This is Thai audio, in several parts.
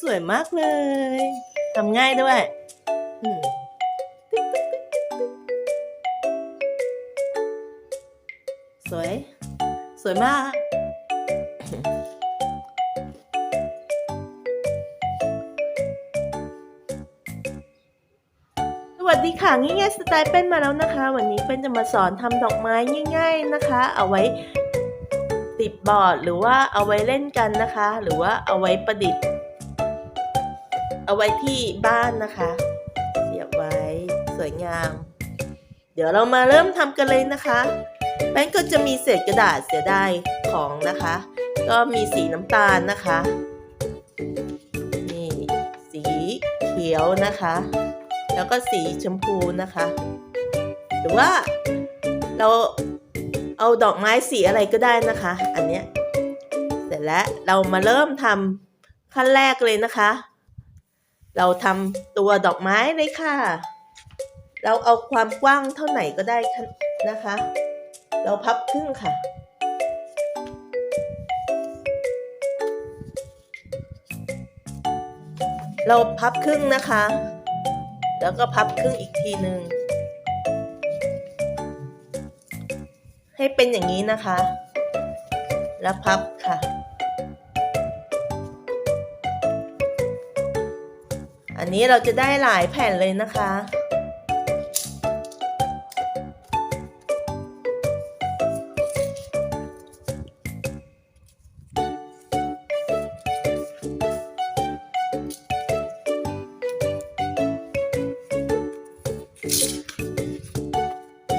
สวยมากเลยทำง่ายด้วยสวย สวยมาก สวัสดีค่ะ ง่ายๆสไตล์เป็นมาแล้วนะคะ วันนี้เป็นจะมาสอนทำดอกไม้ง่าย ๆนะคะ เอาไว้ติดบอร์ดหรือว่าเอาไว้เล่นกันนะคะ หรือว่าเอาไว้ประดิษฐ์ เอาไว้ที่บ้านนะคะ เสียบไว้สวยงาม เดี๋ยวเรามาเริ่มทำกันเลยนะคะแป้งก็จะมีเศษกระดาษเสียดายของนะคะ ก็มีสีน้ำตาลนะคะนี่สีเขียวนะคะ แล้วก็สีชมพูนะคะ หรือว่าเราเอาดอกไม้สีอะไรก็ได้นะคะ อันเนี้ยเสร็จแล้วเรามาเริ่มทำขั้นแรกเลยนะคะ เราทำตัวดอกไม้เลยค่ะ เราเอาความกว้างเท่าไหร่ก็ได้นะคะ เราพับครึ่งค่ะ เราพับครึ่งนะคะ แล้วก็พับครึ่งอีกทีหนึ่งให้เป็นอย่างนี้นะคะ แล้วพับ อันนี้เราจะได้หลายแผ่นเลยนะคะ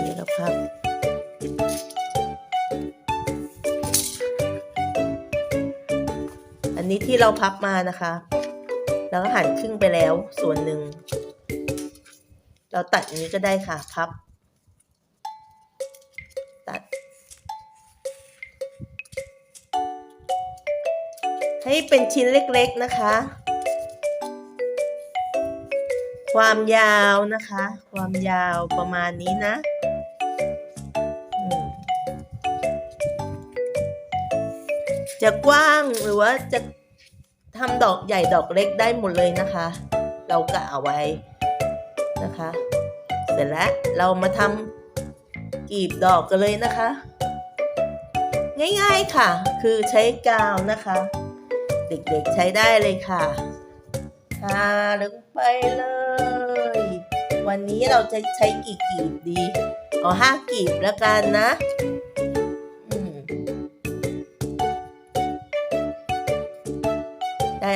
นี่เราพับอันนี้ที่เราพับมานะคะ แล้วก็หั่นครึ่งไปแล้วส่วนหนึ่ง เราตัดอย่างนี้ก็ได้ค่ะพับ ตัด ให้เป็นชิ้นเล็กๆนะคะ ความยาวนะคะ ความยาวประมาณนี้นะจะกว้างหรือว่าจะ ทำดอกใหญ่ดอกเล็กได้หมดเลยนะคะ เรากะเอาไว้นะคะ เสร็จแล้วเรามาทำกีบดอกกันเลยนะคะ ง่ายๆค่ะ คือใช้กาวนะคะ เด็กๆใช้ได้เลยค่ะทาลงไปเลย วันนี้เราจะใช้กี่กีบดี เอาห้ากีบแล้วกันนะ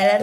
ได้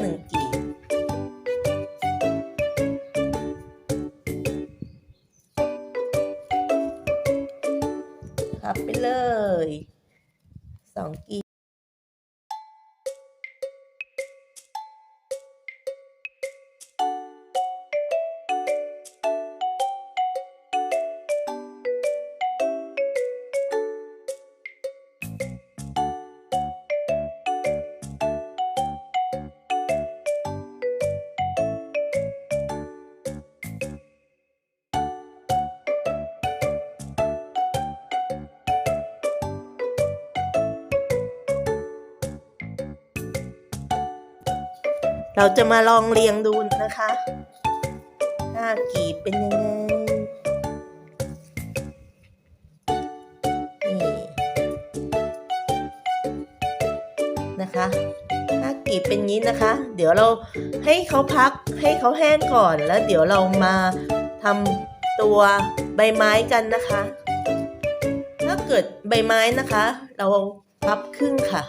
เราจะมาลองเรียงดูนะคะหน้ากีบเป็นยังไงนี่นะคะหน้ากีบเป็นงี้นะคะ เดี๋ยวเราให้เขาพักให้เขาแห้งก่อนแล้ว เดี๋ยวเรามาทำตัวใบไม้กันนะคะ ถ้าเกิดใบไม้นะคะ เราพับครึ่งค่ะ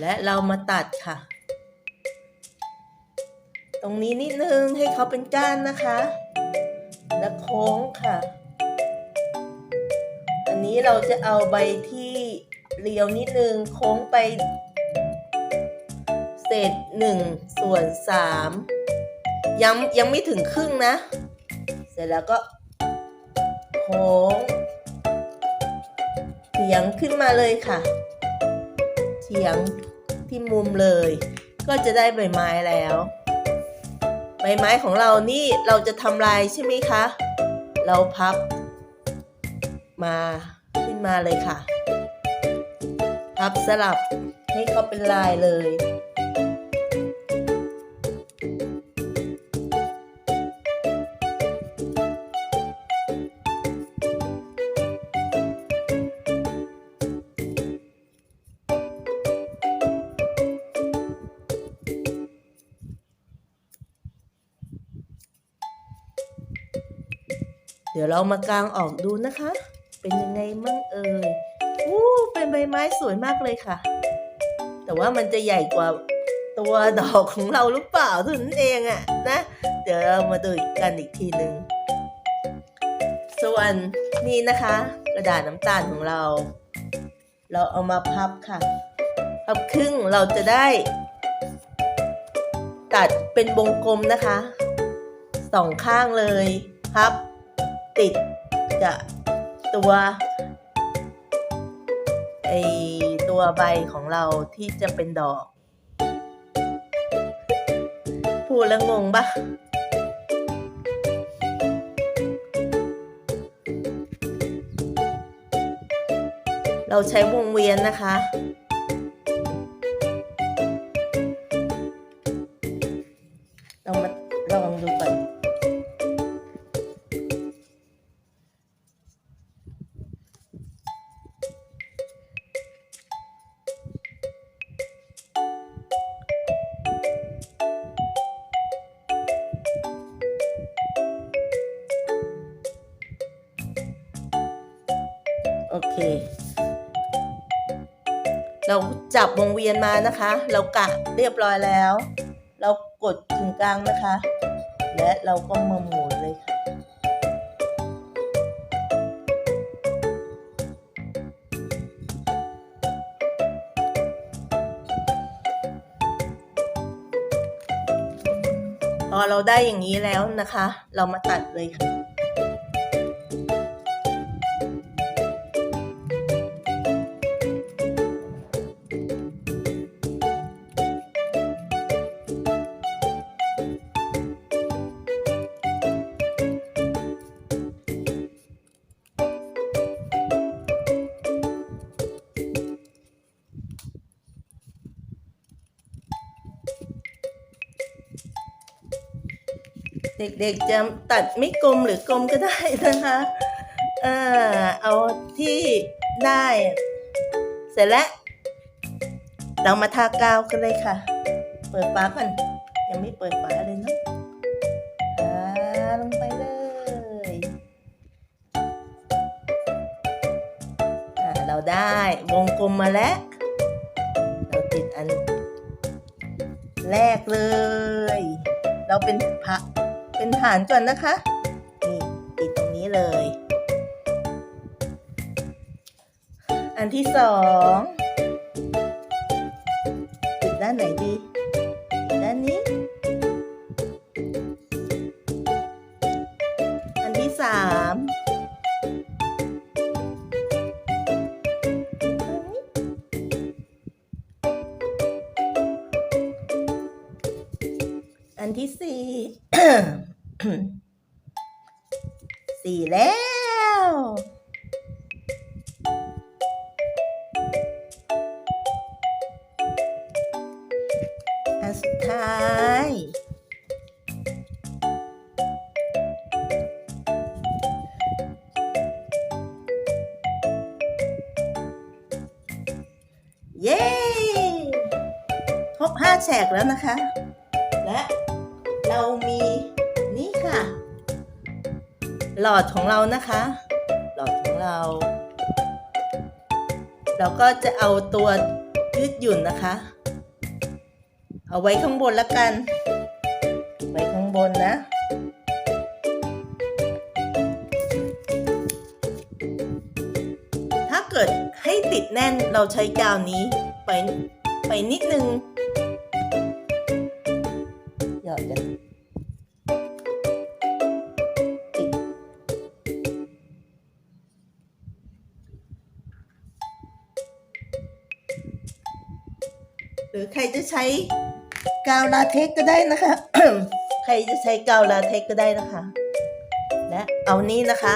และเรามาตัดค่ะ ตรงนี้นิดนึงให้เขาเป็นก้านนะคะ และโค้งค่ะ อันนี้เราจะเอาใบที่เรียวนิดนึงโค้งไป เศษหนึ่งส่วนสามยังยังไม่ถึงครึ่งนะ เสร็จแล้วก็โค้งเฉียงขึ้นมาเลยค่ะเฉียง ที่มุมเลย ก็จะได้ใบไม้แล้ว ใบไม้ของเรานี่เราจะทำลายใช่ไหมคะ เราพับ มาขึ้นมาเลยค่ะ พับสลับให้เขาเป็นลายเลย ดี๋ยวเรามากางออกดูนะคะ เป็นยังไงมั่งเอ่ยอู้เป็นใบไม้สวยมากเลยค่ะ แต่ว่ามันจะใหญ่กว่าตัวดอกของเราหรือเปล่าเท่นั้นเองอะนะ เดี๋ยวเรามาดูกันอีกทีหนึ่งส่วนนี่นะคะ กระดาษน้ำตาลของเรา เราเอามาพับค่ะ พับครึ่งเราจะได้ ตัดเป็นวงกลมนะคะสองข้างเลยพับ ติดกับตัวไอตัวใบของเราที่จะเป็นดอก พูดแล้วงงปะเราใช้วงเวียนนะคะ เราจับวงเวียนมานะคะ เรากะเรียบร้อยแล้ว เรากดถึงกลางนะคะ และเราก็มาหมุนเลยค่ะพอเราได้อย่างนี้แล้วนะคะ เรามาตัดเลยค่ะ เด็กๆจะตัดไม่กลมหรือกลมก็ได้นะคะเออเอาที่ได้ เสร็จแล้ว เรามาทากาวกันเลยค่ะ เปิดฝาก่อนยังไม่เปิดฝาเลยเนาะทาลงไปเลยเราได้วงกลมมาแล้ว เราติดอันแรกเลย เราเป็นพระป ฐานก่อนนะคะนี่ติดตรงนี้เลย อันที่สองติดด้านไหนดีติดด้านนี้ อันที่สามอันที่สี่ ท้าย เย้ครบห้าแฉกแล้วนะคะ และเรามีนี่ค่ะ หลอดของเรานะคะ หลอดของเรา เราก็จะเอาตัวยืดหยุ่นนะคะ เอาไว้ข้างบนแล้วกัน ไว้ข้างบนนะ ถ้าเกิดให้ติดแน่นเราใช้กาวนี้ไปไปนิดนึง รือใครจะใช้กาวลาเท็กซ์ก็ได้นะคะ ใครจะใช้กาวลาเท็กซ์ก็ได้นะคะ และเอานี้นะคะ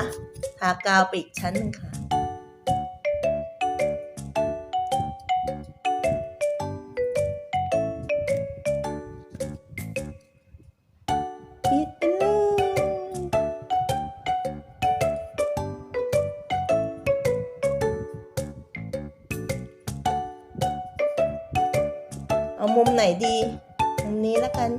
ทากาวไปอีกชั้นหนึงค่ะ เอามุมไหนดี มุมนี้แล้วกัน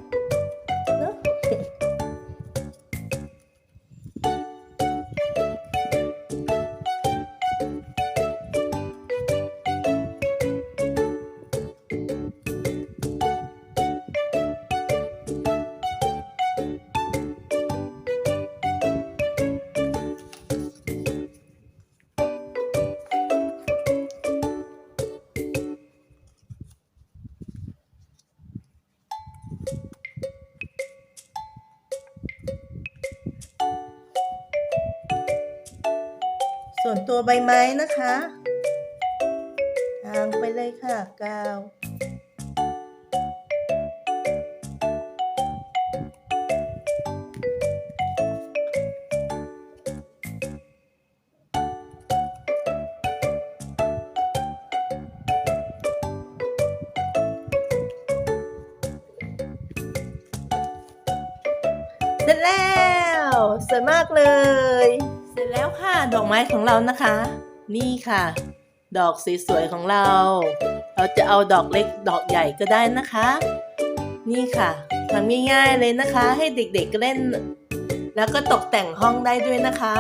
ตัวใบไม้นะคะทางไปเลยค่ะกาวเสร็จแล้ว สวยมากเลย เสร็จแล้วค่ะดอกไม้ของเรานะคะ นี่ค่ะ ดอกสวยๆของเรา เราจะเอาดอกเล็กดอกใหญ่ก็ได้นะคะ นี่ค่ะทำง่ายๆเลยนะคะ ให้เด็กๆเล่น แล้วก็ตกแต่งห้องได้ด้วยนะคะ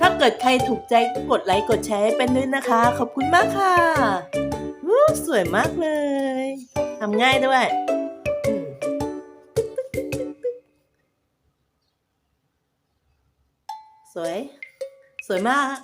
ถ้าเกิดใครถูกใจกดไลค์กดแชร์เป็นด้วยนะคะ ขอบคุณมากค่ะวู้สวยมากเลยทำง่ายด้วย สวย สวยมาก